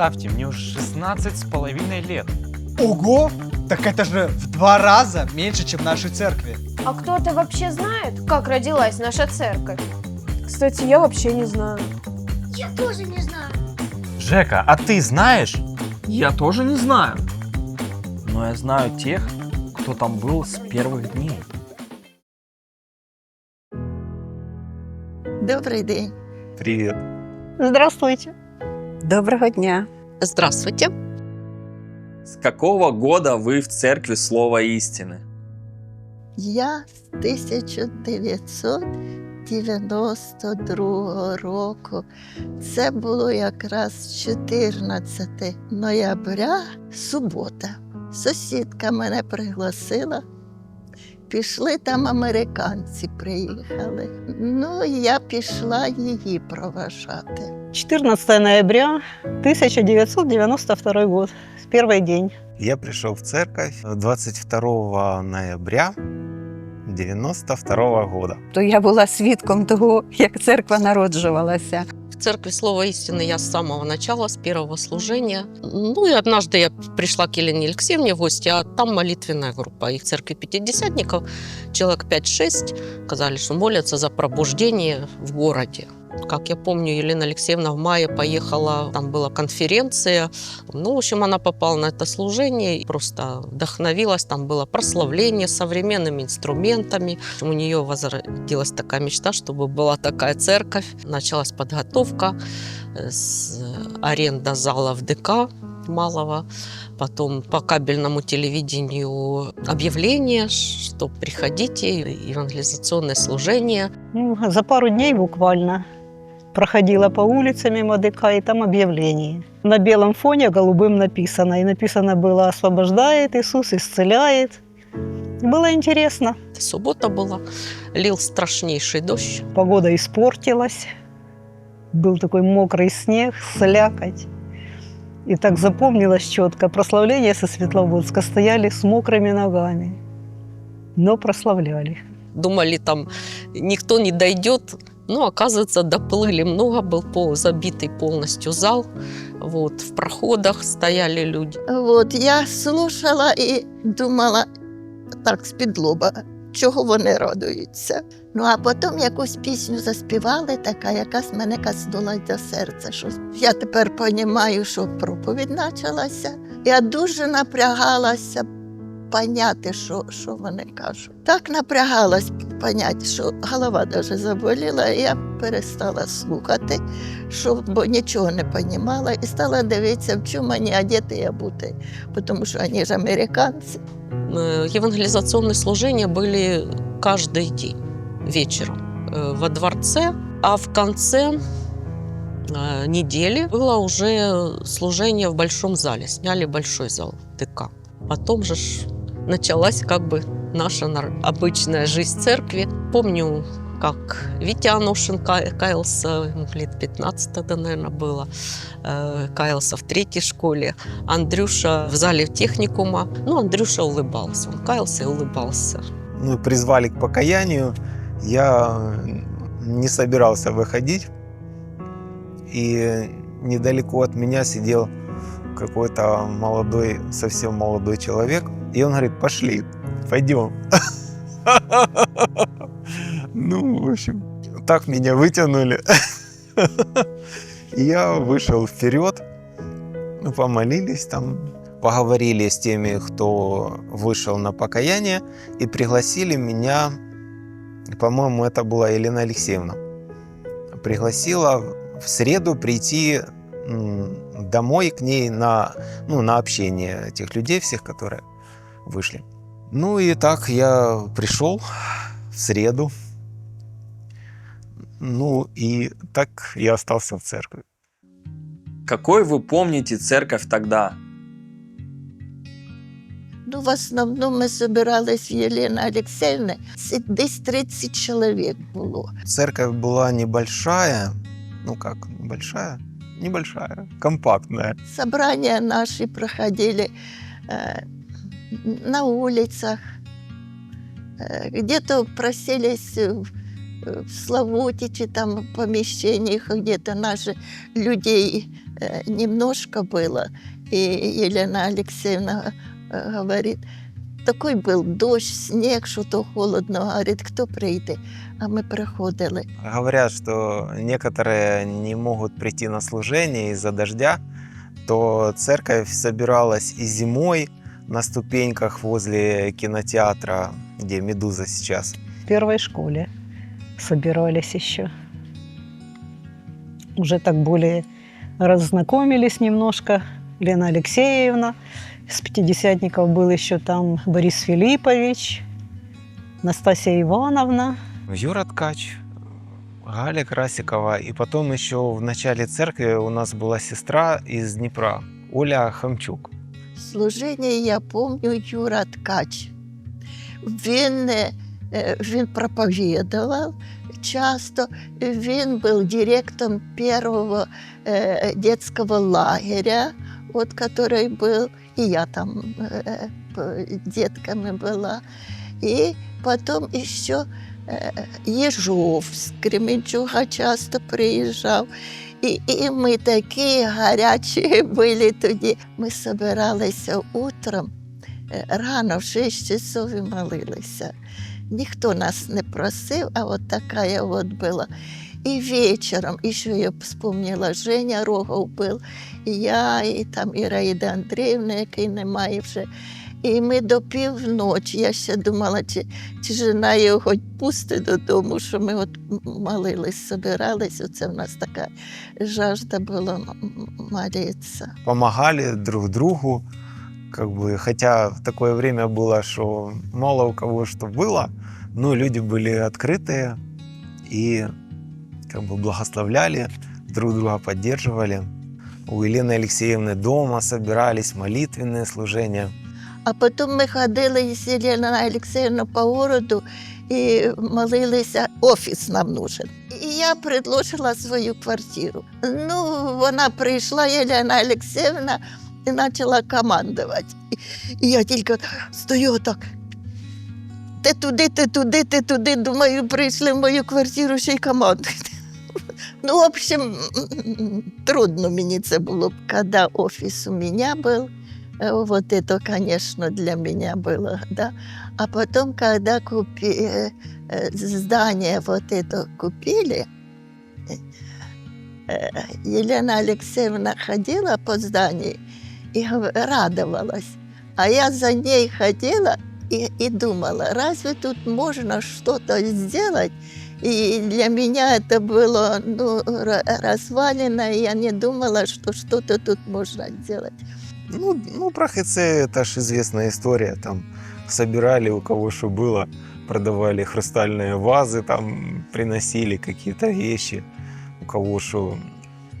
Представьте, мне уже 16 с половиной лет. Ого! Так это же в два раза меньше, чем в нашей церкви. А кто-то вообще знает, как родилась наша церковь? Кстати, я вообще не знаю. Я тоже не знаю. Жека, а ты знаешь? Я тоже не знаю. Но я знаю тех, кто там был с первых дней. Добрий день. Привет. Здравствуйте. Доброго дня. Здравствуйте. С какого года вы в церкви слова истины? Я з 1992 року. Це було якраз 14 ноября, субота. Сусідка мене пригласила. Пішли там американці, приїхали. Ну, я пішла її проважати. 14 ноября 1992 год. перший день. Я прийшов в церковь 22 ноября 92 года. То я була свідком того, як церква народжувалася. В церкви Слова истины я с самого начала, с первого служения. Ну и однажды я пришла к Елене Алексеевне в гости, а там молитвенная группа. в церкви пятидесятников, человек 5-6, сказали, что молятся за пробуждение в городе. Как я помню, Елена Алексеевна в мае поехала, там была конференция. Ну, в общем, она попала на это служение и просто вдохновилась. Там было прославление современными инструментами. У нее возродилась такая мечта, чтобы была такая церковь. Началась подготовка, э, с аренда зала в ДК малого, потом по кабельному телевидению объявление, что приходите, евангелизационное служение. Ну, за пару дней буквально проходила по улице мимо ДК, и там объявление. На белом фоне голубым написано. И написано было «Освобождает Иисус, исцеляет». Было интересно. Суббота была, лил страшнейший дождь. Погода испортилась. Был такой мокрый снег, слякоть. И так запомнилось четко. Прославление со Светловодска стояли с мокрыми ногами. Но прославляли. Думали, там никто не дойдет. Но, оказывается, доплыли много, был пол, забитый полностью зал. Вот, в проходах стояли люди. От я слушала і думала так з-під лоба, чого вони радуються. Ну а потім якусь пісню заспівали, така, якась мене коснулась до серця. Що я тепер розумію, що проповідь почалася. Я дуже напрягалася поняти, що, що вони кажуть. Так напрягалась поняти, що голова навіть заболіла, і я перестала слухати, що, бо нічого не розуміла, і стала дивитися, в чому мені одіти я бути, тому що вони ж американці. Э, Евангелизационные служения были каждый день вечером э, во дворце, а в конце э, недели было уже служение в большом зале. Сняли большой зал ТК. Потом же ж началась как бы наша обычная жизнь церкви. Помню, как Витя Анушин ка- каялся, ему лет 15 тогда, наверное, было, э, каялся в третьей школе. Андрюша в зале техникума. Ну, Андрюша улыбался. Он каялся и улыбался. Ну, призвали к покаянию. Я не собирался выходить. И недалеко от меня сидел какой-то молодой, совсем молодой человек. И он говорит, пошли, пойдем. Ну, в общем, так меня вытянули. Я вышел вперед, ну, помолились там, поговорили с теми, кто вышел на покаяние, и пригласили меня, по-моему, это была Елена Алексеевна, пригласила в среду прийти домой к ней на, ну, на общение этих людей, всех, которые вышли. Ну и так я пришел в среду, ну и так я остался в церкви. Какой вы помните церковь тогда? Ну, в основному ми збирались в Єліни Олексіївни, це десь 30 чоловік було. Церковь была небольшая, ну как небольшая, небольшая, компактная. Собрания наши проходили э, на улицах, э, где-то просились в э, в Славуте, чи там в помещениях где-то наши людей э, немножко было. И Елена Алексеевна э, говорит, такой был дощ, снег, що то холодно. Говорить, хто прийде? А ми приходили. Говорят, что некоторые не могут прийти на служение из-за дождя, то церковь собиралась и зимой на ступеньках возле кинотеатра, где «Медуза» сейчас. В первой школе собирались еще. Уже так более разнакомились немножко. Лена Алексеевна. Из пятидесятников был еще там Борис Филиппович, Настасья Ивановна. Юра Ткач, Галя Красикова. И потом еще в начале церкви у нас была сестра из Днепра, Оля Хамчук Служіння я пам'ятаю Юра Ткач. Він, е, е, він проповідував часто. Він був директором першого е, детского лагеря, вот, который был, и я там э, п- детками была. И Э, Ежов с Кременчуга часто приїжджав. І, і ми такі гарячі були тоді. Ми збиралися утром е, рано в 6 часов і молилися. Ніхто нас не просив, а от така от була. І вечором, і що я вспомнила, Женя Рогов був, і я, і там Іраїда Андріївна, який немає вже. І ми до півночі, я ще думала, чи, чи жена його пустить додому, що ми от молились, собирались. Оце в нас така жажда була м- м- молитися. Помогали друг другу. Как бы, хотя в такое время было, что мало у кого что было, но люди были открытые и как бы благословляли, друг друга поддерживали. У Елены Алексеевны дома собирались молитвенные служения. а потім ми ходили з Єленою Олексіївною по городу і молилися, офіс нам нужен. І я предложила свою квартиру. Ну, вона прийшла, Єлена Олексіївна, і почала командувати. І я тільки стою отак. Ти туди, ти туди, ти туди. Думаю, прийшли в мою квартиру ще й командують. Ну, в общем, трудно мені це було. Коли офіс у мене був, Вот это, конечно, для меня было, да. А потом, когда купи, э, э, здание вот это купили, э, Елена Алексеевна ходила по зданию и радовалась. А я за ней ходила и, и думала, разве тут можно что-то сделать? И для меня это было ну, ра- развалено, и я не думала, что что-то тут можно сделать. Ну, ну про ХЦ это ж известная история. Там собирали у кого что было, продавали хрустальные вазы, там приносили какие-то вещи, у кого что,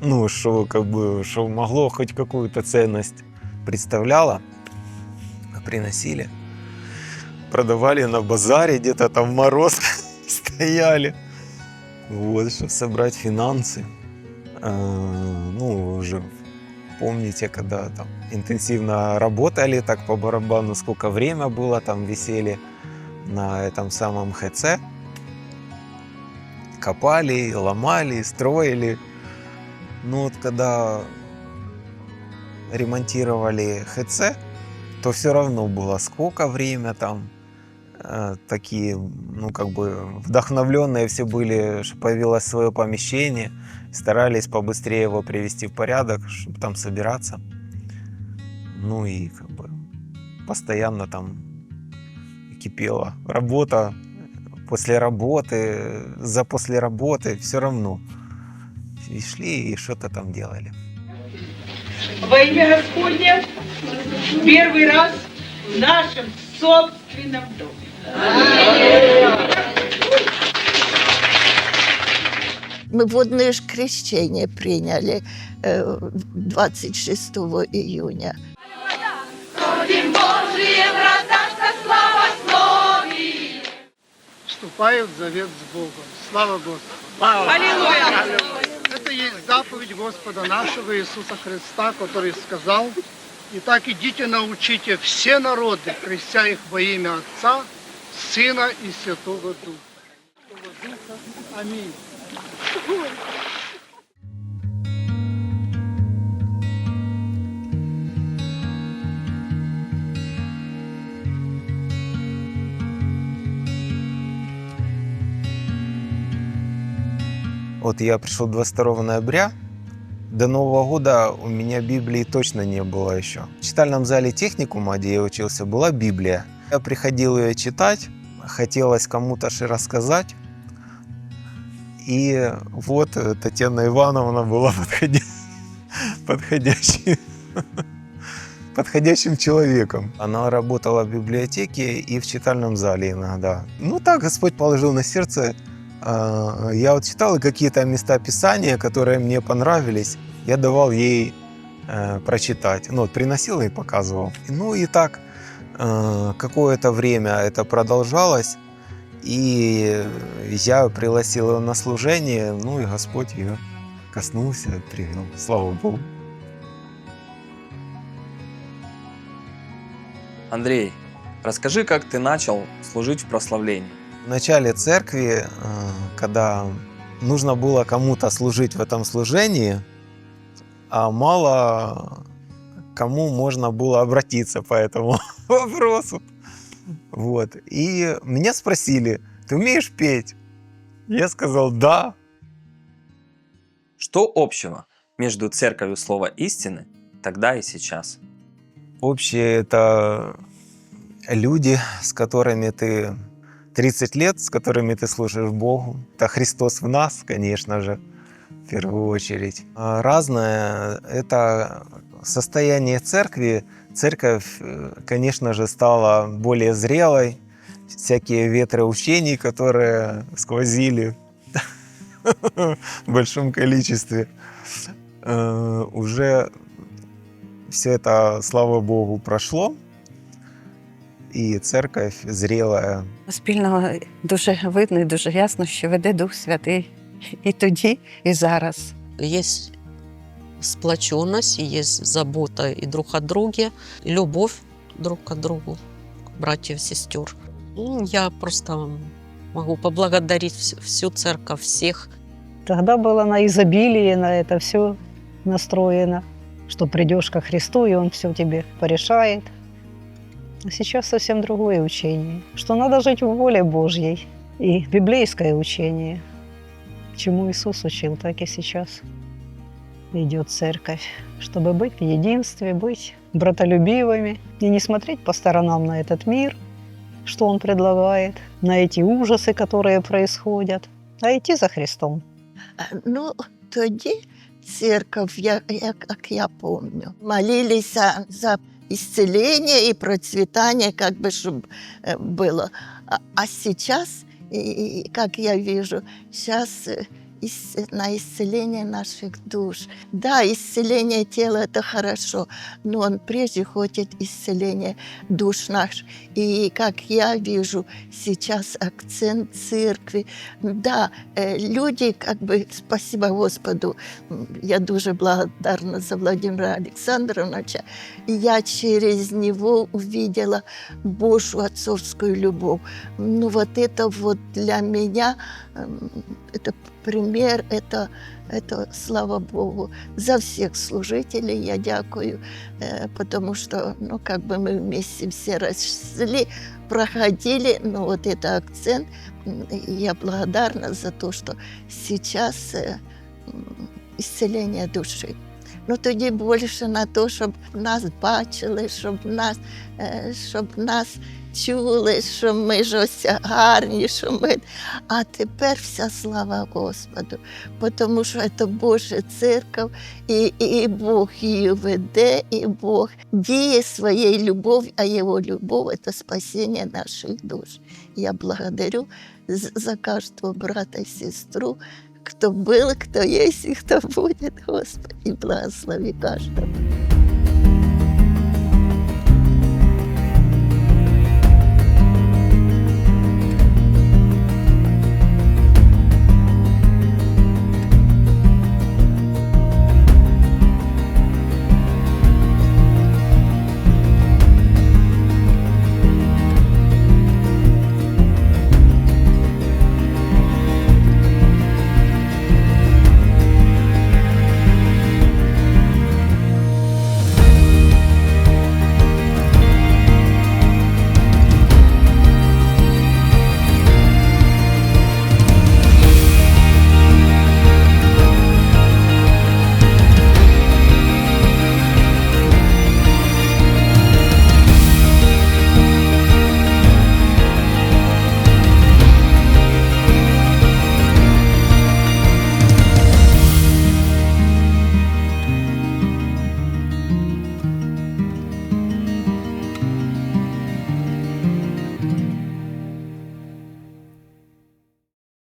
ну, что как бы, что могло хоть какую-то ценность представляло, приносили. Продавали на базаре, где-то там в мороз стояли. Вот, чтобы собрать финансы. А, Ну, уже помните, когда там интенсивно работали, так по барабану, сколько время было, там висели на этом самом ХЦ, копали, ломали, строили. Ну вот когда ремонтировали ХЦ, то все равно было сколько время там, такие, ну как бы вдохновленные все были, что появилось свое помещение, старались побыстрее его привести в порядок, чтобы там собираться. Ну и как бы постоянно там кипела работа после работы, за после работы, все равно. И шли и что-то там делали. Во имя Господне первый раз в нашем собственном доме. Мы водное ж крещение приняли э, 26 июня. Вступают в завет с Богом. Слава Господу. Аллилуйя. Это есть заповедь Господа нашего Иисуса Христа, который сказал, «Итак идите научите все народы, крестя их во имя Отца, Сына и Святого Духа». Аминь. Вот я пришел 22 ноября. До Нового года у меня Библии точно не было еще. В читальном зале техникума, где я учился, была Библия. Я приходил ее читать, хотелось кому-то же рассказать. И вот э, Татьяна Ивановна была подходя... подходящей... подходящим человеком. Она работала в библиотеке и в читальном зале иногда. Ну так Господь положил на сердце а, я вот читал какие-то места Писания, которые мне понравились. Я давал ей э, прочитать. Ну, вот приносил и показывал. Ну и так э, какое-то время это продолжалось. И я пригласил ее на служение. Ну и Господь ее коснулся, привел. Слава Богу. Андрей, расскажи, как ты начал служить в прославлении. В начале церкви, э, когда нужно было кому-то служить в этом служении, а мало кому можно было обратиться по этому вопросу. Вот. И меня спросили, ты умеешь петь? Я сказал, да. Что общего между церковью слова истины тогда и сейчас? Общее это люди, с которыми ты 30 лет, с которыми ты служишь Богу. Это Христос в нас, конечно же, в первую очередь. А Разное – это состояние церкви. Церковь, э, конечно же, стала более зрелой. Всякие ветры учений, которые сквозили в большом количестве, э, уже все это, слава Богу, прошло. І церковь зрілая. Спільного дуже видно і дуже ясно, що веде Дух Святий і тоді, і зараз. Есть сплоченность, есть забота и друг о друге, любовь друг к другу, братьев, сестер. Я просто могу поблагодарить вс- всю церковь, всех, Тогда было на изобилие, на это все настроено, что придешь ко Христу, и Он все тебе порешает. А сейчас совсем другое учение, что надо жить в воле Божьей. И библейское учение, чему Иисус учил, так и сейчас идет церковь, чтобы быть в единстве, быть братолюбивыми и не смотреть по сторонам на этот мир, что он предлагает, на эти ужасы, которые происходят, а идти за Христом. А, Ну, тоді церковь, як, як я пам'ятаю, молилися за исцеление и процветание, как бы, чтобы было. А, а сейчас, и, и, как я вижу, сейчас э, на исцеление наших душ. Да, исцеление тела – это хорошо, но он прежде хочет исцеление душ наш. И как я вижу сейчас акцент церкви, да, э, люди, как бы, спасибо Господу, я дуже благодарна за Владимира Александровича, я через него увидела Божью отцовскую любовь. Ну вот это вот для меня, это пример, это, это слава Богу. За всех служителей я дякую, э, потому что, ну, как бы мы вместе все росли, проходили, ну, вот это акцент. Я благодарна за то, что сейчас э, исцеление души. Ну тоді більше на те, щоб нас бачили, щоб нас, е, щоб нас чули, що ми ж ось гарні, що ми. А тепер вся слава Господу, тому що це Божа церква, і, і Бог її веде, і Бог діє своєю любов'ю, а його любов це спасіння наших душ. Я благодарю за кожного брата і сестру, кто был, кто есть и кто будет, Господи, благослови каждого.